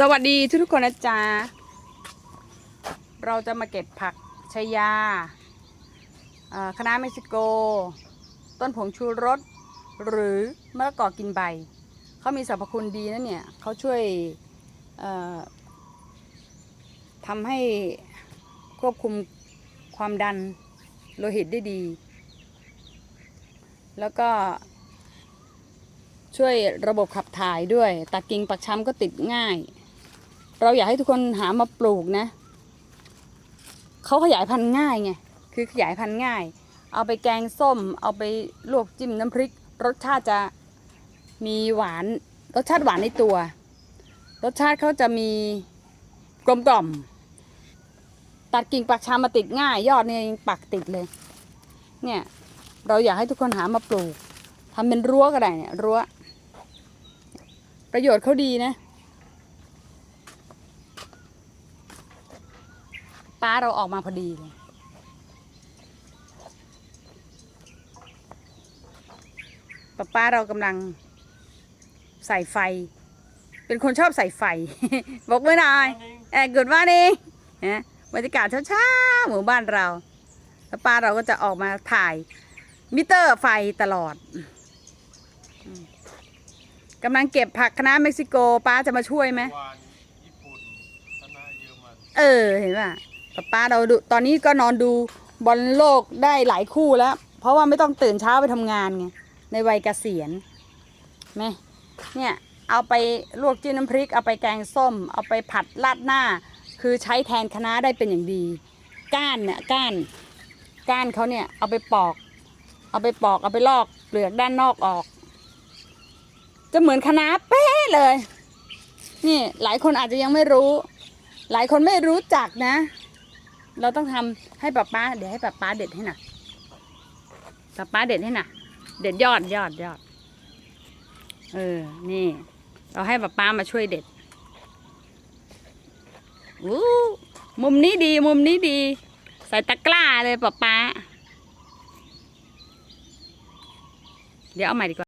สวัสดีทุกทุกๆคนนะจ๊ะ เราจะมาเก็บผักชายาคณะเม็กซิโก ต้นผงชูรส หรือมะละกอกินใบ เขามีสรรพคุณดีนะเนี่ยเขาช่วยทำให้ควบคุมความดันโลหิตได้ดี แล้วก็ช่วยระบบขับถ่ายด้วยตากิ่งปักช้ำก็ติดง่าย เราอยากให้ทุกคนหามาปลูกนะเขาขยายพันธุ์ง่ายไงคือขยายพันธุ์ง่าย เอาไปแกงส้ม เอาไปลวกจิ้มน้ำพริก รสชาติจะมีหวานรสชาติหวานในตัว รสชาติเขาจะมีกลมกล่อม ตัดกิ่งปักชามมาติดง่าย ยอดเนี่ยยังปักติดเลย เนี่ยเราอยากให้ทุกคนหามาปลูกทำเป็นรั้วก็ได้เนี่ยรั้ว ประโยชน์เขาดีนะ ป้าเราออกมาพอดีเลยป้าป้าเรากำลังใส่ไฟ เป็นคนชอบใส่ไฟ บอกเมื่อหน่อยแอบกดว่านี่นะบรรยากาศเช้าๆหมู่บ้านเราแล้วป้าเราก็จะออกมาถ่ายมิเตอร์ไฟตลอดอืมกำลังเก็บผักคณะน้าเม็กซิโกป้าจะมาช่วยไหมวานญี่ปุ่นคณะเยอรมันเออ เห็นป่ะ ป้าป้าเราดูตอนนี้ก็นอนดูบอลโลกได้หลายคู่แล้ว เพราะว่าไม่ต้องตื่นเช้าไปทำงานไงในวัยเกษียณไหมเนี่ย เอาไปลวกจิ้มน้ำพริก เอาไปแกงส้ม เอาไปผัดราดหน้า คือใช้แทนคณะได้เป็นอย่างดี ก้านเนี่ยก้าน ก้านเขาเนี่ยเอาไปปอก เอาไปปอกเอาไปลอกเปลือกด้านนอกออก จะเหมือนคณะเป๊ะเลย นี่หลายคนอาจจะยังไม่รู้ หลายคนไม่รู้จักนะ เราต้องทำให้ป้าป้าเดี๋ยวให้ป้าป้าเด็ดให้หน่อยป้าป้าเด็ดให้หน่อยเด็ดยอดยอดยอด เออ นี่ เราให้ป้าป้ามาช่วยเด็ดอู้มุมนี้ดี มุมนี้ดี ใส่ตะกร้าเลยป้าป้า เดี๋ยวเอาใหม่ดีกว่า